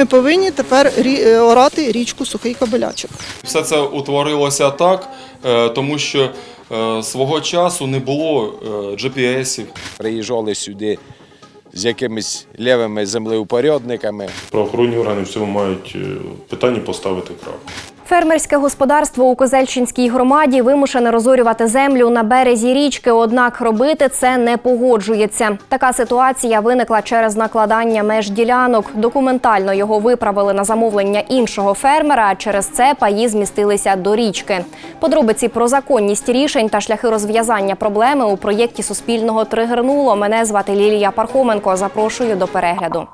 Ми повинні тепер е, орати річку Сухий Кобилячок. Все це утворилося так, е, тому що е, свого часу не було GPS-ів. приїжджали сюди з якимись лівими землеупорядниками. Правоохоронні органи в цьому мають питання поставити крапку. Фермерське господарство у Козельщинській громаді вимушене розорювати землю на березі річки, однак робити це не погоджується. Така ситуація виникла через накладання меж ділянок. Документально його виправили на замовлення іншого фермера. а Через це паї змістилися до річки. Подробиці про законність рішень та шляхи розв'язання проблеми у проєкті Суспільного тригернуло. Мене звати Лілія Пархоменко. Запрошую до перегляду.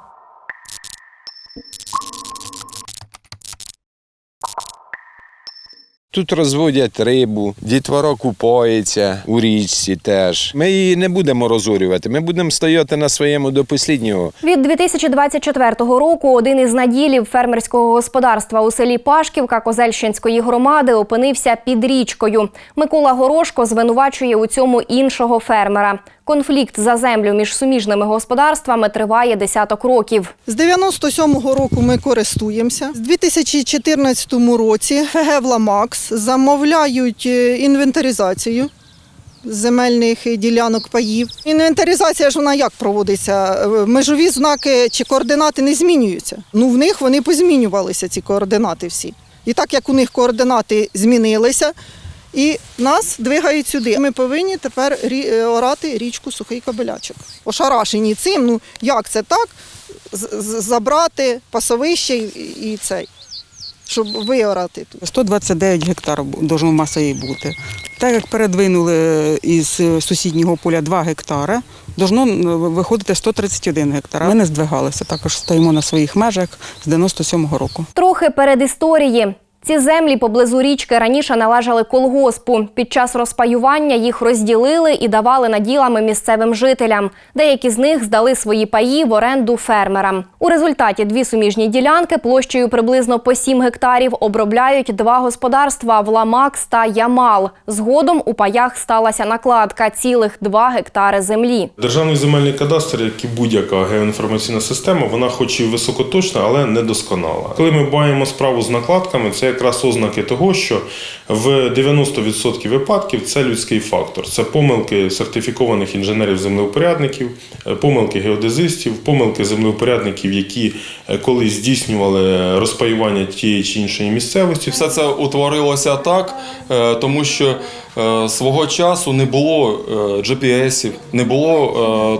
Тут розводять рибу, дітвора купається у річці теж. Ми її не будемо розорювати, ми будемо стояти на своєму до посліднього. Від 2024 року один із наділів фермерського господарства у селі Пашківка Козельщинської громади опинився під річкою. Микола Горошко звинувачує у цьому іншого фермера. Конфлікт за землю між суміжними господарствами триває десяток років. З 97-го року ми користуємося. З 2014 році ФГ «Вламакс» замовляють е, інвентаризацію земельних ділянок паїв. Інвентаризація ж вона як проводиться? Е, Межові знаки чи координати не змінюються. Ну, в них вони позмінювалися, ці координати всі. І так як у них координати змінилися, і нас двигають сюди. Ми повинні тепер рі- е, орати річку Сухий Кобилячок. Ошарашені цим, ну як це так? Забрати пасовище і, цей, щоб виорати тут. 129 гектар должно маса її бути. Так як передвинули із сусіднього поля 2 гектари, должно виходити 131 гектар. Ми не здвигалися, також стоїмо на своїх межах з 97-го року. Трохи перед історії. Ці землі поблизу річки раніше належали колгоспу. Під час розпаювання їх розділили і давали наділами місцевим жителям. Деякі з них здали свої паї в оренду фермерам. У результаті дві суміжні ділянки площею приблизно по 7 гектарів обробляють два господарства Вламакс та Ямал. Згодом у паях сталася накладка цілих 2 гектари землі. Державний земельний кадастр, як і будь-яка геоінформаційна система, вона хоч і високоточна, але не досконала. Коли ми маємо справу з накладками, це якраз ознаки того, що в 90% випадків це людський фактор. Це помилки сертифікованих інженерів-землеупорядників, е, помилки геодезистів, помилки землеупорядників, які е, колись здійснювали розпаювання тієї чи іншої місцевості. Все це утворилося так, е, тому що свого часу не було е, GPS-ів, не було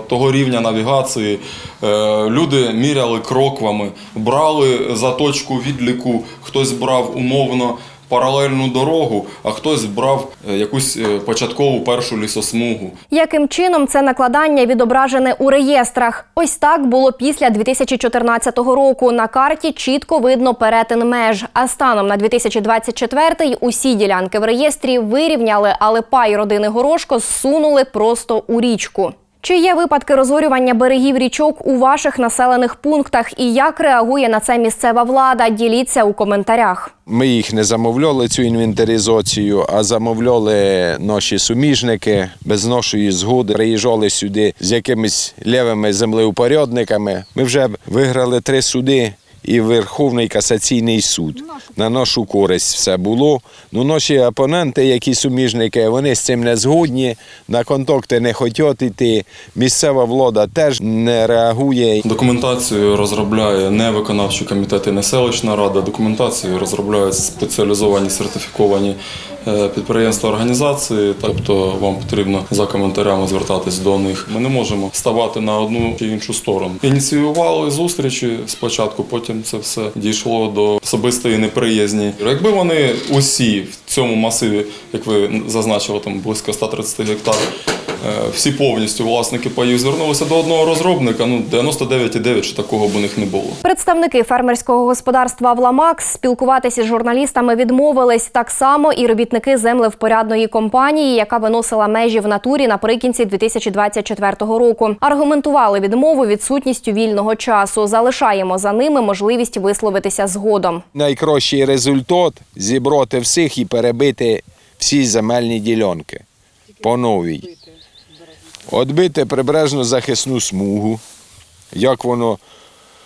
е, того рівня навігації. Е, Люди міряли кроквами, брали за точку відліку, хтось брав умовно. Паралельну дорогу, а хтось брав е, якусь е, початкову першу лісосмугу. Яким чином це накладання відображене у реєстрах? Ось так було після 2014 року. На карті чітко видно перетин меж. А станом на 2024-й усі ділянки в реєстрі вирівняли, але пай родини Горошко зсунули просто у річку. Чи є випадки розорювання берегів річок у ваших населених пунктах і як реагує на це місцева влада? Діліться у коментарях. Ми їх не замовляли цю інвентаризацію, а замовляли наші суміжники без нашої згоди. Приїжджали сюди з якимись лівими землеупорядниками. Ми вже виграли три суди. І Верховний касаційний суд на нашу користь все було. Ну, наші опоненти, які суміжники, вони з цим не згодні, на контакти не хочуть йти. Місцева влада теж не реагує. Документацію розробляє не виконавчі комітети, не селищна рада. Документацію розробляють спеціалізовані сертифіковані підприємства організації. Тобто вам потрібно за коментарями звертатись до них. Ми не можемо ставати на одну чи іншу сторону. Ініціювали зустрічі спочатку, потім це все дійшло до особистої неприязні. Якби вони усі цьому масиві, як ви зазначили, там близько 130 гектарів. Е, всі повністю власники паїв звернулися до одного розробника. Ну 99,9, що такого б у них не було. Представники фермерського господарства Вламакс спілкуватися з журналістами відмовились так само і робітники землевпорядної компанії, яка виносила межі в натурі наприкінці 2024 року. Аргументували відмову відсутністю вільного часу. Залишаємо за ними можливість висловитися згодом. Найкращий результат зібрати всіх і перебити всі земельні ділянки по новій. Отбити прибережну захисну смугу, як воно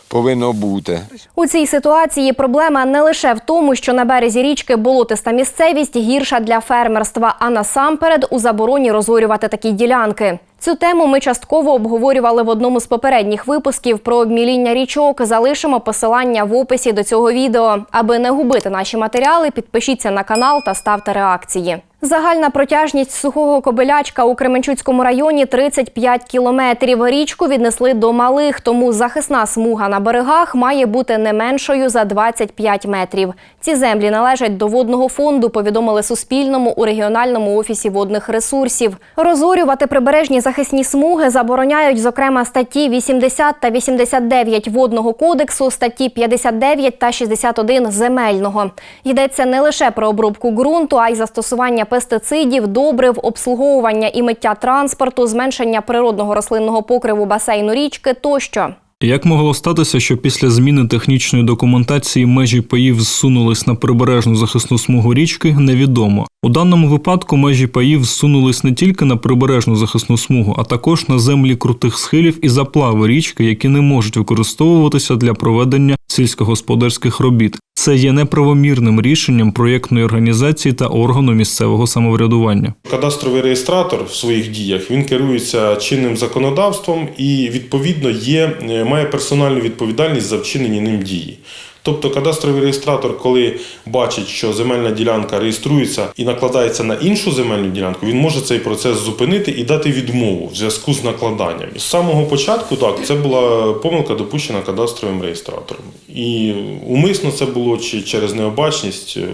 повинно бути. У цій ситуації проблема не лише в тому, що на березі річки болотиста місцевість гірша для фермерства, а насамперед у забороні розорювати такі ділянки. Цю тему ми частково обговорювали в одному з попередніх випусків про обміління річок. Залишимо посилання в описі до цього відео. Аби не губити наші матеріали, підпишіться на канал та ставте реакції. Загальна протяжність сухого кобилячка у Кременчуцькому районі 35 кілометрів. Річку віднесли до малих, тому захисна смуга на берегах має бути не меншою за 25 метрів. Ці землі належать до водного фонду. Повідомили Суспільному у регіональному офісі водних ресурсів. Розорювати прибережні захисні смуги забороняють, зокрема, статті 80 та 89 водного кодексу, статті 59 та 61 земельного. Йдеться не лише про обробку ґрунту, а й застосування пестицидів, добрив, обслуговування і миття транспорту, зменшення природного рослинного покриву басейну річки тощо. Як могло статися, що після зміни технічної документації межі паїв зсунулись на прибережну захисну смугу річки, невідомо. У даному випадку межі паїв зсунулись не тільки на прибережну захисну смугу, а також на землі крутих схилів і заплави річки, які не можуть використовуватися для проведення сільськогосподарських робіт. Це є неправомірним рішенням проєктної організації та органу місцевого самоврядування. Кадастровий реєстратор в своїх діях він керується чинним законодавством і відповідно є, е, має персональну відповідальність за вчинені ним дії. Тобто кадастровий реєстратор, коли бачить, що земельна ділянка реєструється і накладається на іншу земельну ділянку, він може цей процес зупинити і дати відмову в зв'язку з накладанням. З самого початку так це була помилка допущена кадастровим реєстратором. І умисно це було чи через необачність. е,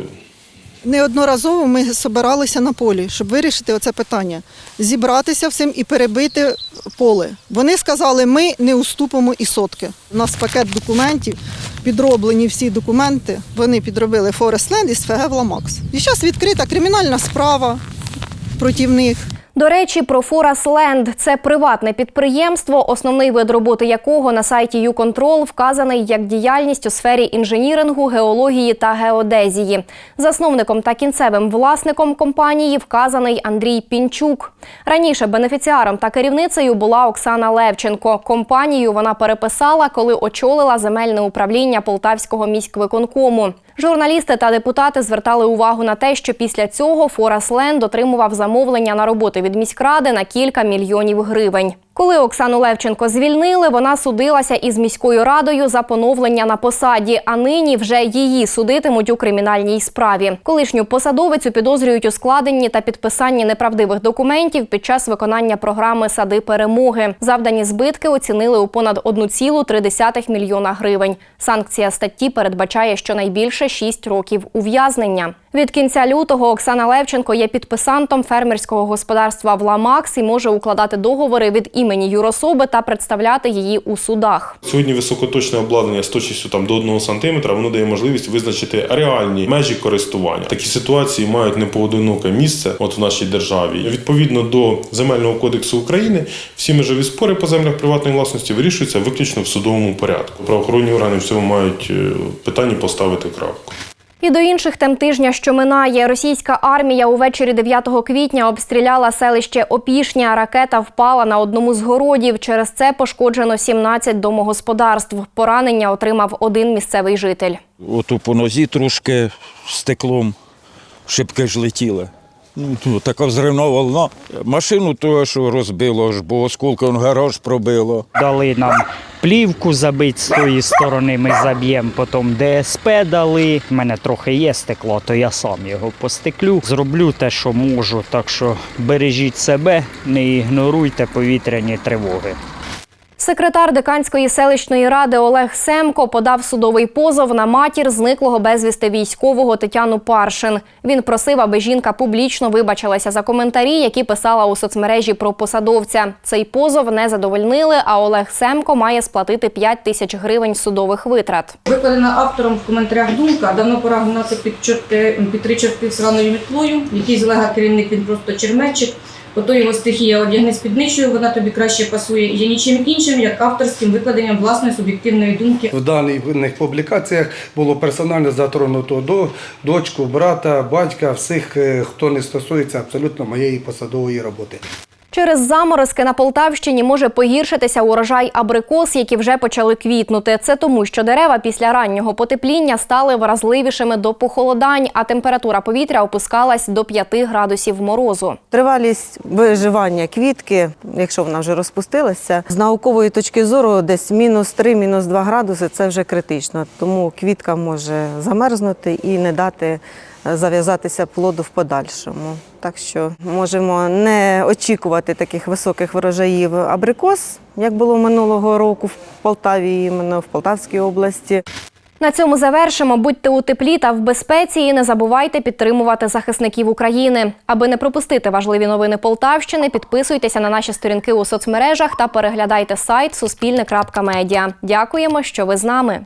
Неодноразово ми збиралися на полі, щоб вирішити оце питання. Зібратися всім і перебити поле. Вони сказали, ми не уступимо і сотки. У нас пакет документів, підроблені всі документи. Вони підробили Форестленд із ФГ «Вламакс». І зараз відкрита кримінальна справа проти них. До речі, про Форасленд це приватне підприємство, основний вид роботи якого на сайті «Юконтрол» вказаний як діяльність у сфері інженірингу, геології та геодезії. Засновником та кінцевим власником компанії вказаний Андрій Пінчук. Раніше бенефіціаром та керівницею була Оксана Левченко. Компанію вона переписала, коли очолила земельне управління Полтавського міськвиконкому. Журналісти та депутати звертали увагу на те, що після цього Форасленд отримував замовлення на роботи від міськради на кілька мільйонів гривень. Коли Оксану Левченко звільнили, вона судилася із міською радою за поновлення на посаді. А нині вже її судитимуть у кримінальній справі. Колишню посадовицю підозрюють у складенні та підписанні неправдивих документів під час виконання програми Сади перемоги. Завдані збитки оцінили у понад 1,3 мільйона гривень. Санкція статті передбачає щонайбільше 6 років ув'язнення. Від кінця лютого Оксана Левченко є підписантом фермерського господарства Вламакс і може укладати договори від імені юрособи та представляти її у судах. Сьогодні високоточне обладнання з точністю там до 1 см, воно дає можливість визначити реальні межі користування. Такі ситуації мають непоодиноке місце от в нашій державі. Відповідно до земельного кодексу України, всі межові спори по землях приватної власності вирішуються виключно в судовому порядку. Правоохоронні органи в цьому мають е, питання поставити крапку. І до інших тем тижня, що минає, російська армія увечері 9 квітня обстріляла селище Опішня. Ракета впала на одному з городів. Через це пошкоджено 17 домогосподарств. Поранення отримав один місцевий житель. Оту по нозі трошки стеклом шибки ж летіли. Ну, така взривна волна. Машину того, що розбило, ж, бо осколком гараж пробило. Дали нам плівку забити з тої сторони, ми заб'ємо, потім ДСП дали. У мене трохи є стекло, то я сам його постеклю. Зроблю те, що можу. Так що бережіть себе, не ігноруйте повітряні тривоги. Секретар Диканської селищної ради Олег Семко подав судовий позов на матір зниклого безвісти військового Тетяну Паршин. Він просив, аби жінка публічно вибачилася за коментарі, які писала у соцмережі про посадовця. Цей позов не задовольнили, а Олег Семко має сплатити 5 тисяч гривень судових витрат. Викладена автором в коментарях думка, давно пора гнати під, чорти, під три чорти сраною мітлою, який з Олега керівник, він просто чермечик. Ото його стихія одягни спідничою, вона тобі краще пасує. Є нічим іншим, як авторським викладенням власної суб'єктивної думки. В даних публікаціях було персонально затронуто до дочку, брата, батька, всіх, е, хто не стосується абсолютно моєї посадової роботи. Через заморозки на Полтавщині може погіршитися урожай абрикос, які вже почали квітнути. Це тому, що дерева після раннього потепління стали вразливішими до похолодань, а температура повітря опускалась до 5 градусів морозу. Тривалість виживання квітки, якщо вона вже розпустилася, з наукової точки зору десь мінус 3, мінус 2 градуси це вже критично. Тому квітка може замерзнути і не дати зав'язатися плоду в подальшому. Так що можемо не очікувати таких високих врожаїв абрикос, як було минулого року в Полтаві, іменно в Полтавській області. На цьому завершимо. Будьте у теплі та в безпеці і не забувайте підтримувати захисників України. Аби не пропустити важливі новини Полтавщини, підписуйтеся на наші сторінки у соцмережах та переглядайте сайт суспільне.медіа. Дякуємо, що ви з нами.